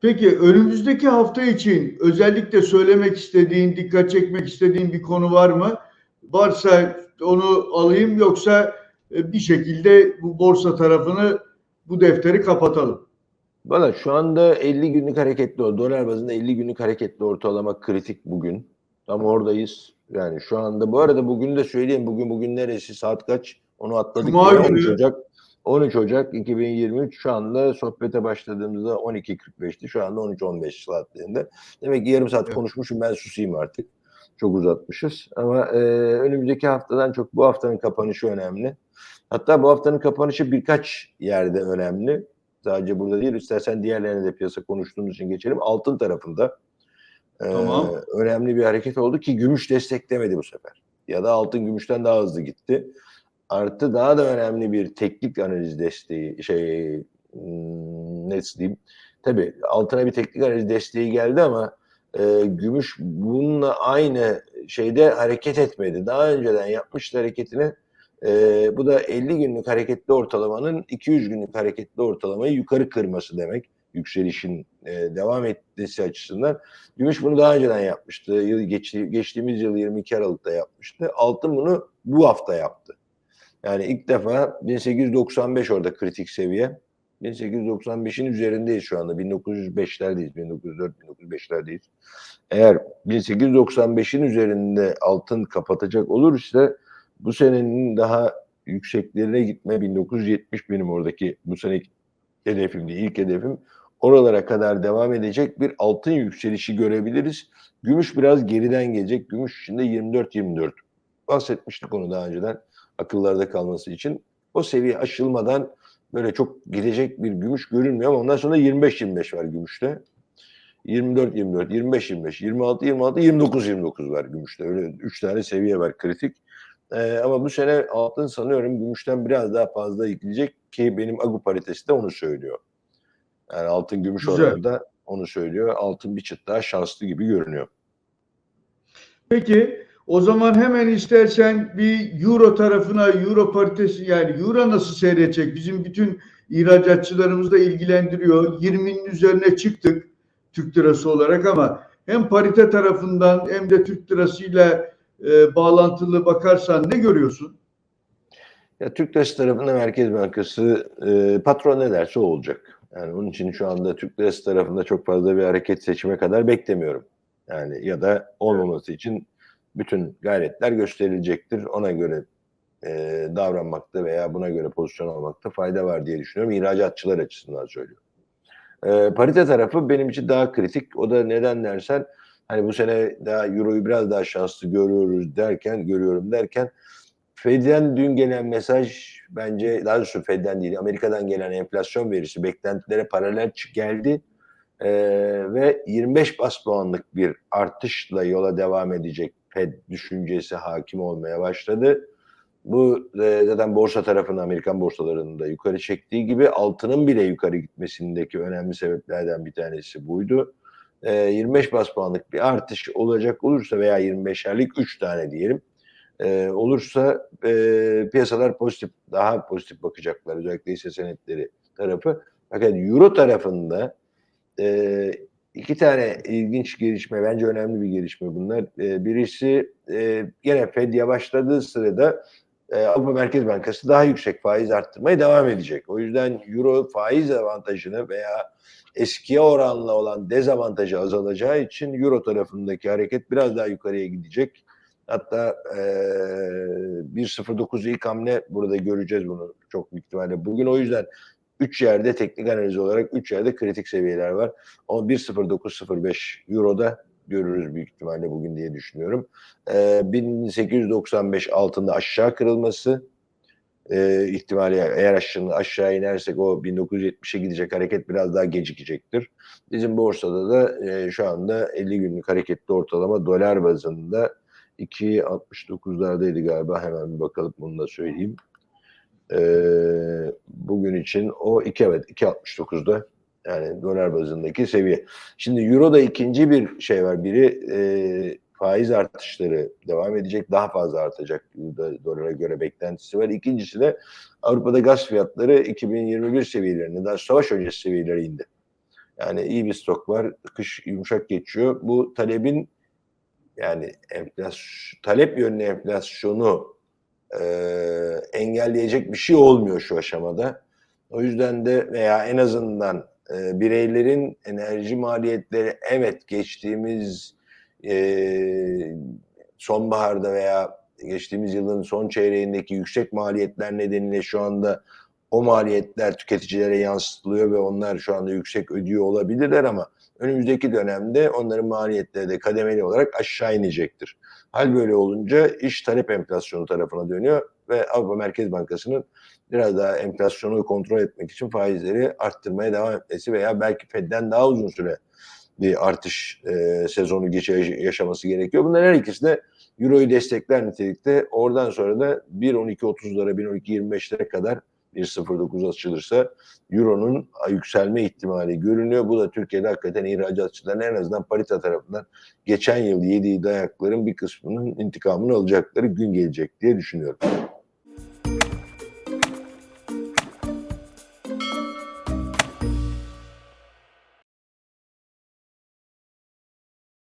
Peki önümüzdeki hafta için özellikle söylemek istediğin, dikkat çekmek istediğin bir konu var mı? Varsa onu alayım yoksa e, bir şekilde bu borsa tarafını bu defteri kapatalım. Valla şu anda 50 günlük hareketli. Dolar bazında 50 günlük hareketli ortalama kritik bugün. Tam oradayız. Yani şu anda bu arada bugün de söyleyeyim. Bugün bugün neresi saat kaç? Onu atladık. Cuma ya, 13 günü. Ocak 13 Ocak 2023 şu anda sohbete başladığımızda 12.45'ti. Şu anda 13.15 saatlerinde. Demek ki yarım saat Evet. konuşmuşum ben susayım artık. Çok uzatmışız. Ama e, önümüzdeki haftadan çok bu haftanın kapanışı önemli. Hatta bu haftanın kapanışı birkaç yerde önemli. Sadece burada değil. İstersen diğerlerine de piyasa konuştuğumuz için geçelim. Altın tarafında e, Tamam. önemli bir hareket oldu ki gümüş desteklemedi bu sefer. Ya da altın gümüşten daha hızlı gitti. Artı daha da önemli bir teknik analiz desteği şey hmm, ne diyeyim. Tabii altına bir teknik analiz desteği geldi ama e, gümüş bununla aynı şeyde hareket etmedi. Daha önceden yapmıştı hareketini. E, bu da 50 günlük hareketli ortalamanın 200 günlük hareketli ortalamayı yukarı kırması demek. Yükselişin e, devam etmesi açısından. Gümüş bunu daha önceden yapmıştı. Yıl geçti, geçtiğimiz yıl 22 Aralık'ta yapmıştı. Altın bunu bu hafta yaptı. Yani ilk defa 1895 orada kritik seviye. 1895'in üzerindeyiz şu anda. 1905'lerdeyiz. 1904-1905'lerdeyiz. Eğer 1895'in üzerinde altın kapatacak olursa bu senenin daha yükseklerine gitme 1970 benim oradaki bu seneki hedefim değil, ilk hedefim. Oralara kadar devam edecek bir altın yükselişi görebiliriz. Gümüş biraz geriden gelecek. Gümüş içinde 24-24. Bahsetmiştik onu daha önceden akıllarda kalması için. O seviye aşılmadan böyle çok gidecek bir gümüş görünmüyor ama ondan sonra 25-25 var gümüşte. 24-24, 25-25, 26-26, 29-29 var gümüşte. Öyle 3 tane seviye var kritik. Ee, ama bu sene altın sanıyorum gümüşten biraz daha fazla gidecek ki benim Agu paritesi de onu söylüyor. Yani altın gümüş Güzel. oranında onu söylüyor. Altın bir çıt daha şanslı gibi görünüyor. Peki o zaman hemen istersen bir euro tarafına euro paritesi yani euro nasıl seyredecek? Bizim bütün ihracatçılarımız da ilgilendiriyor. 20'nin üzerine çıktık Türk lirası olarak ama hem parite tarafından hem de Türk lirasıyla e, bağlantılı bakarsan ne görüyorsun? Ya Türk Lirası tarafında Merkez Bankası e, patron ne derse o olacak. Yani onun için şu anda Türk Lirası tarafında çok fazla bir hareket seçime kadar beklemiyorum. Yani ya da olmaması için bütün gayretler gösterilecektir. Ona göre e, davranmakta veya buna göre pozisyon almakta fayda var diye düşünüyorum. İhracatçılar açısından söylüyorum. E, parite tarafı benim için daha kritik. O da neden dersen hani bu sene daha Euro'yu biraz daha şanslı görüyoruz derken görüyorum derken Fed'den dün gelen mesaj bence daha doğrusu Fed'den değil Amerika'dan gelen enflasyon verisi beklentilere paralel geldi Ee, ve 25 bas puanlık bir artışla yola devam edecek Fed düşüncesi hakim olmaya başladı. Bu e, zaten borsa tarafını Amerikan borsalarında yukarı çektiği gibi altının bile yukarı gitmesindeki önemli sebeplerden bir tanesi buydu. E, 25 bas puanlık bir artış olacak olursa veya 25'erlik 3 tane diyelim e, olursa e, piyasalar pozitif, daha pozitif bakacaklar özellikle hisse senetleri tarafı. Fakat Euro tarafında e, iki tane ilginç gelişme, bence önemli bir gelişme bunlar. E, birisi e, gene Fed yavaşladığı sırada e, Avrupa Merkez Bankası daha yüksek faiz arttırmaya devam edecek. O yüzden Euro faiz avantajını veya eskiye oranla olan dezavantajı azalacağı için Euro tarafındaki hareket biraz daha yukarıya gidecek. Hatta e, 1.09 ilk hamle burada göreceğiz bunu çok büyük ihtimalle. Bugün o yüzden 3 yerde teknik analiz olarak 3 yerde kritik seviyeler var. Ama 1.0905 Euro'da görürüz büyük ihtimalle bugün diye düşünüyorum. E, 1895 altında aşağı kırılması e, ihtimali eğer aşağı, aşağı inersek o 1970'e gidecek hareket biraz daha gecikecektir. Bizim borsada da e, şu anda 50 günlük hareketli ortalama dolar bazında 2.69'lardaydı galiba. Hemen bir bakalım bunu da söyleyeyim. Ee, bugün için o 2 evet 2.69'da yani dolar bazındaki seviye. Şimdi Euro'da ikinci bir şey var. Biri e, faiz artışları devam edecek. Daha fazla artacak do- dolara göre beklentisi var. İkincisi de Avrupa'da gaz fiyatları 2021 seviyelerine daha savaş öncesi seviyelere indi. Yani iyi bir stok var. Kış yumuşak geçiyor. Bu talebin yani enflasyon, talep yönlü enflasyonu e, engelleyecek bir şey olmuyor şu aşamada. O yüzden de veya en azından e, bireylerin enerji maliyetleri evet geçtiğimiz e, sonbaharda veya geçtiğimiz yılın son çeyreğindeki yüksek maliyetler nedeniyle şu anda o maliyetler tüketicilere yansıtılıyor ve onlar şu anda yüksek ödüyor olabilirler ama önümüzdeki dönemde onların maliyetleri de kademeli olarak aşağı inecektir. Hal böyle olunca iş talep enflasyonu tarafına dönüyor ve Avrupa Merkez Bankası'nın biraz daha enflasyonu kontrol etmek için faizleri arttırmaya devam etmesi veya belki Fed'den daha uzun süre bir artış e, sezonu geçe yaşaması gerekiyor. Bunların her ikisi de Euro'yu destekler nitelikte. Oradan sonra da 1.12.30'lara 1.12.25'lere kadar 1.09 açılırsa Euro'nun yükselme ihtimali görünüyor. Bu da Türkiye'de hakikaten ihracatçıların en azından parita tarafından geçen yıl yediği dayakların bir kısmının intikamını alacakları gün gelecek diye düşünüyorum.